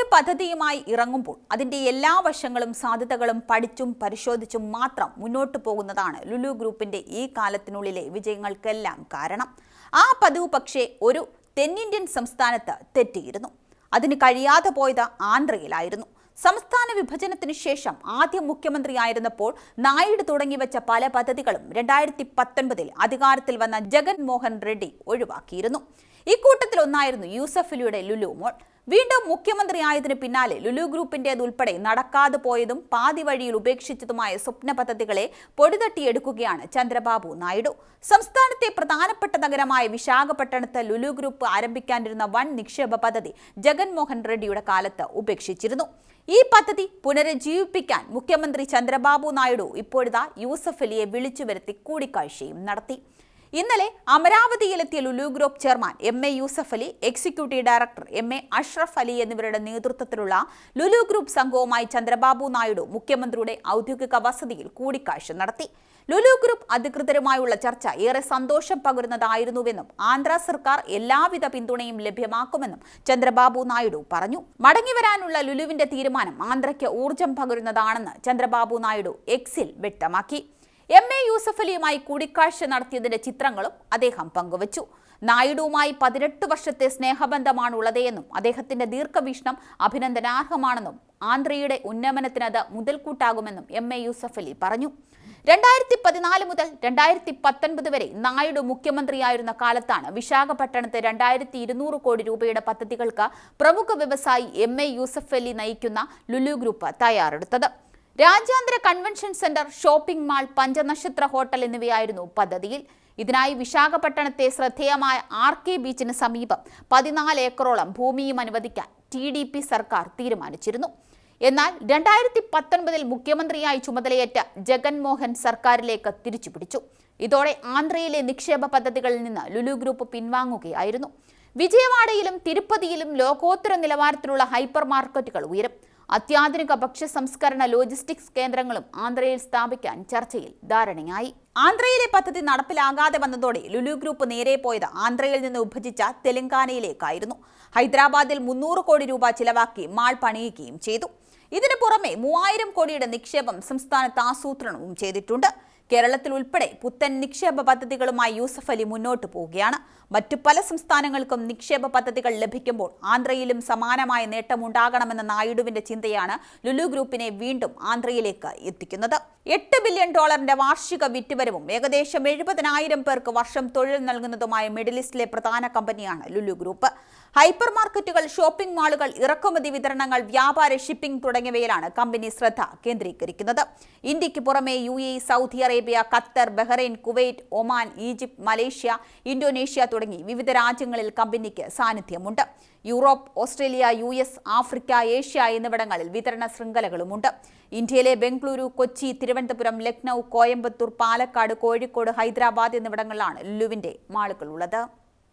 ഒരു പദ്ധതിയുമായി ഇറങ്ങുമ്പോൾ അതിന്റെ എല്ലാ വശങ്ങളും സാധ്യതകളും പഠിച്ചും പരിശോധിച്ചും മാത്രം മുന്നോട്ട് പോകുന്നതാണ് ലുലു ഗ്രൂപ്പിന്റെ ഈ കാലത്തിനുള്ളിലെ വിജയങ്ങൾക്കെല്ലാം കാരണം. ആ പതിവ് പക്ഷേ ഒരു തെന്നിന്ത്യൻ സംസ്ഥാനത്ത് തെറ്റിയിരുന്നു. അതിന് കഴിയാതെ പോയത് ആന്ധ്രയിലായിരുന്നു. സംസ്ഥാന വിഭജനത്തിന് ശേഷം ആദ്യം മുഖ്യമന്ത്രിയായിരുന്നപ്പോൾ നായിഡു തുടങ്ങിവെച്ച പല പദ്ധതികളും രണ്ടായിരത്തി പത്തൊൻപതിൽ അധികാരത്തിൽ വന്ന ജഗൻമോഹൻ റെഡ്ഡി ഒഴിവാക്കിയിരുന്നു. ഇക്കൂട്ടത്തിൽ ഒന്നായിരുന്നു യൂസഫലിയുടെ ലുലു മോൾ. വീണ്ടും മുഖ്യമന്ത്രിയായതിനു പിന്നാലെ ലുലു ഗ്രൂപ്പിന്റേതുൾപ്പെടെ നടക്കാതെ പോയതും പാതി വഴിയിൽ ഉപേക്ഷിച്ചതുമായ സ്വപ്ന പദ്ധതികളെ പൊടിതട്ടിയെടുക്കുകയാണ് ചന്ദ്രബാബു നായിഡു. സംസ്ഥാനത്തെ പ്രധാനപ്പെട്ട നഗരമായ വിശാഖപട്ടണത്ത് ലുലു ഗ്രൂപ്പ് ആരംഭിക്കാനിരുന്ന വൻ നിക്ഷേപ പദ്ധതി ജഗൻമോഹൻ റെഡ്ഡിയുടെ കാലത്ത് ഉപേക്ഷിച്ചിരുന്നു. ഈ പദ്ധതി പുനരുജ്ജീവിപ്പിക്കാൻ മുഖ്യമന്ത്രി ചന്ദ്രബാബു നായിഡു ഇപ്പോഴിതാ യൂസഫലിയെ വിളിച്ചു വരുത്തി കൂടിക്കാഴ്ചയും നടത്തി. ഇന്നലെ അമരാവതിയിലെത്തിയ Lulu group chairman M A Yusuf Ali executive director M A Ashraf Ali എന്നിവരുടെ നേതൃത്വത്തിലുള്ള ലുലു ഗ്രൂപ്പ് സംഘവുമായി ചന്ദ്രബാബു നായിഡു മുഖ്യമന്ത്രിയുടെ ഔദ്യോഗിക വസതിയിൽ കൂടിക്കാഴ്ച നടത്തി. ലുലു ഗ്രൂപ്പ് അധികൃതരുമായുള്ള ചർച്ച ഏറെ സന്തോഷം പകരുന്നതായിരുന്നുവെന്നും ആന്ധ്ര സർക്കാർ എല്ലാവിധ പിന്തുണയും ലഭ്യമാക്കുമെന്നും ചന്ദ്രബാബു നായിഡു പറഞ്ഞു. മടങ്ങിവരാനുള്ള ലുലുവിന്റെ തീരുമാനം ആന്ധ്രയ്ക്ക് ഊർജം പകരുന്നതാണെന്ന് ചന്ദ്രബാബു നായിഡു എക്സിൽ വ്യക്തമാക്കി. എം എ യൂസഫ് അലിയുമായി കൂടിക്കാഴ്ച നടത്തിയതിന്റെ ചിത്രങ്ങളും അദ്ദേഹം പങ്കുവച്ചു. നായിഡുവുമായി പതിനെട്ട് വർഷത്തെ സ്നേഹബന്ധമാണുള്ളതെന്നും അദ്ദേഹത്തിന്റെ ദീർഘവീക്ഷണം അഭിനന്ദനാർഹമാണെന്നും ആന്ധ്രയുടെ ഉന്നമനത്തിന് അത് മുതൽക്കൂട്ടാകുമെന്നും എം എ യൂസഫ് അലി പറഞ്ഞു. രണ്ടായിരത്തി പതിനാല് മുതൽ രണ്ടായിരത്തി പത്തൊൻപത് വരെ നായിഡു മുഖ്യമന്ത്രിയായിരുന്ന കാലത്താണ് വിശാഖപട്ടണത്തെ രണ്ടായിരത്തി ഇരുന്നൂറ് കോടി രൂപയുടെ പദ്ധതികൾക്ക് പ്രമുഖ വ്യവസായി എം എ യൂസഫ് അലി നയിക്കുന്ന ലുലു ഗ്രൂപ്പ് തയ്യാറെടുത്തത്. രാജ്യാന്തര കൺവെൻഷൻ സെന്റർ ഷോപ്പിംഗ് മാൾ പഞ്ചനക്ഷത്ര ഹോട്ടൽ എന്നിവയായിരുന്നു പദ്ധതിയിൽ. ഇതിനായി വിശാഖപട്ടണത്തെ ശ്രദ്ധേയമായ ആർ കെ ബീച്ചിന് സമീപം പതിനാല് ഏക്കറോളം ഭൂമിയും അനുവദിക്കാൻ ടി ഡി പി സർക്കാർ തീരുമാനിച്ചിരുന്നു. എന്നാൽ രണ്ടായിരത്തി പത്തൊൻപതിൽ മുഖ്യമന്ത്രിയായി ചുമതലയേറ്റ ജഗൻമോഹൻ സർക്കാരിലേക്ക് തിരിച്ചുപിടിച്ചു. ഇതോടെ ആന്ധ്രയിലെ നിക്ഷേപ പദ്ധതികളിൽ നിന്ന് ലുലു ഗ്രൂപ്പ് പിൻവാങ്ങുകയായിരുന്നു. വിജയവാഡയിലും തിരുപ്പതിയിലും ലോകോത്തര നിലവാരത്തിലുള്ള ഹൈപ്പർ മാർക്കറ്റുകൾ ഉയരും. അത്യാധുനിക ഭക്ഷ്യ സംസ്കരണ ലോജിസ്റ്റിക്സ് കേന്ദ്രങ്ങളും ആന്ധ്രയിൽ സ്ഥാപിക്കാൻ ചർച്ചയിൽ ധാരണയായി. ആന്ധ്രയിലെ പദ്ധതി നടപ്പിലാകാതെ വന്നതോടെ ലുലു ഗ്രൂപ്പ് നേരെ പോയത് ആന്ധ്രയിൽ നിന്ന് വിഭജിച്ച തെലങ്കാനയിലേക്കായിരുന്നു. ഹൈദരാബാദിൽ മുന്നൂറ് കോടി രൂപ ചിലവാക്കി മാൾ പണിയുകയും ചെയ്തു. ഇതിനു പുറമെ മൂവായിരം കോടിയുടെ നിക്ഷേപം സംസ്ഥാനത്ത് ആസൂത്രണവും ചെയ്തിട്ടുണ്ട്. കേരളത്തിൽ ഉൾപ്പെടെ പുത്തൻ നിക്ഷേപ പദ്ധതികളുമായി യൂസഫ് അലി മുന്നോട്ട് പോവുകയാണ്. മറ്റു പല സംസ്ഥാനങ്ങൾക്കും നിക്ഷേപ പദ്ധതികൾ ലഭിക്കുമ്പോൾ ആന്ധ്രയിലും സമാനമായ നേട്ടമുണ്ടാകണമെന്ന നായിഡുവിന്റെ ചിന്തയാണ് ലുലു ഗ്രൂപ്പിനെ വീണ്ടും ആന്ധ്രയിലേക്ക് എത്തിക്കുന്നത്. എട്ട് ബില്യൺ ഡോളറിന്റെ വാർഷിക വിറ്റുവരവും ഏകദേശം എഴുപതിനായിരം പേർക്ക് വർഷം തൊഴിൽ നൽകുന്നതുമായ മിഡിൽ ഈസ്റ്റിലെ പ്രധാന കമ്പനിയാണ് ലുലു ഗ്രൂപ്പ്. ഹൈപ്പർ മാർക്കറ്റുകൾ ഷോപ്പിംഗ് മാളുകൾ ഇറക്കുമതി വിതരണങ്ങൾ വ്യാപാര ഷിപ്പിംഗ് തുടങ്ങിയവയിലാണ് കമ്പനി ശ്രദ്ധ കേന്ദ്രീകരിക്കുന്നത്. ഇന്ത്യയ്ക്ക് പുറമെ U A Saudi Arabia Qatar Bahrain Kuwait Oman Egypt Malaysia Indonesia തുടങ്ങി വിവിധ രാജ്യങ്ങളിൽ കമ്പനിക്ക് സാന്നിധ്യമുണ്ട്. Europe Australia U S Africa Asia എന്നിവിടങ്ങളിൽ വിതരണ ശൃംഖലകളുമുണ്ട്. ഇന്ത്യയിലെ ബംഗളൂരു കൊച്ചി തിരുവനന്തപുരം ലക്നൌ കോയമ്പത്തൂർ പാലക്കാട് കോഴിക്കോട് ഹൈദരാബാദ് എന്നിവിടങ്ങളിലാണ് മാളുകൾ മാളുകളുള്ളത്.